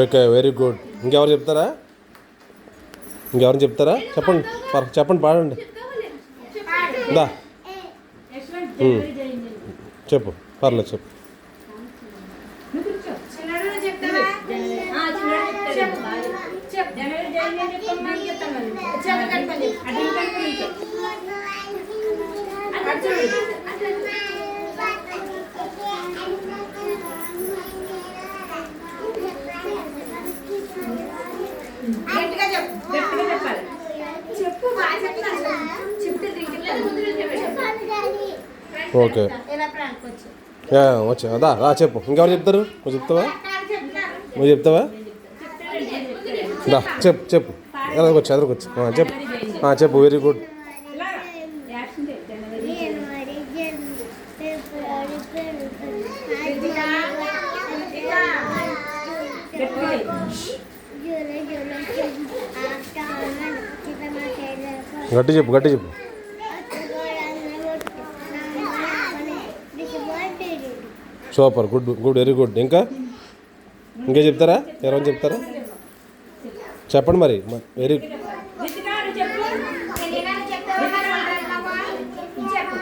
Okay very good ఇంకెవరు చెప్తారా? ఇంకెవరు చెప్తారా? చెప్పండి పర్ చెప్పండి పాడండి. దా. చెప్పు పర్లేదు చెప్పు. చెప్పు. ఓకే. వచ్చా. దా రా చెప్పు. ఇంకెవరు చెప్తారు? నువ్వు చెప్తావా? నువ్వు చెప్తావా? దా చెప్పు చెప్పు. ఎదరకొచ్చు ఎదరకొచ్చు చెప్పు. చెప్పు వెరీ గుడ్ గట్టి చెప్పు గట్టి చెప్పు. Super good good very good. ఇంకా? ఇంకా చెప్తారా? ఎవరైనా చెప్తారా? చెప్పండి మరి. వెరీ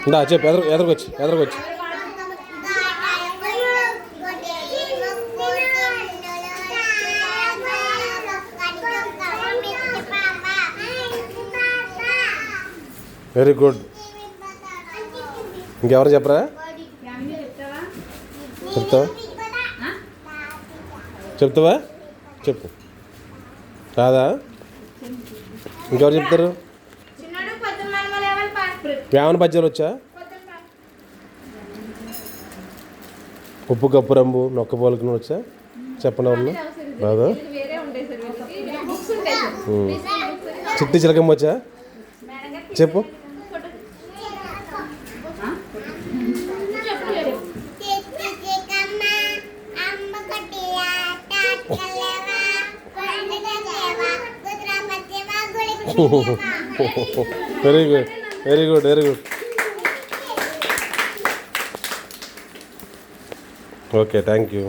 గట్టిగా చెప్పు ఎదురు ఎదురుకొచ్చి ఎదురుకొచ్చి. Very good. ఇంకెవరు చెప్పరా? చెప్తావా? చెప్తావా? చెప్పు. కాదా ఇంకెవరు చెప్తారు? వేమన పద్యాలు వచ్చా? ఉప్పు కప్పు రంబు నొక్క పోలికను వచ్చా? చెప్పండి వాళ్ళు రాదా. చిట్టి చిలకమ్మ వచ్చా? చెప్పు. Very good very good very good okay thank you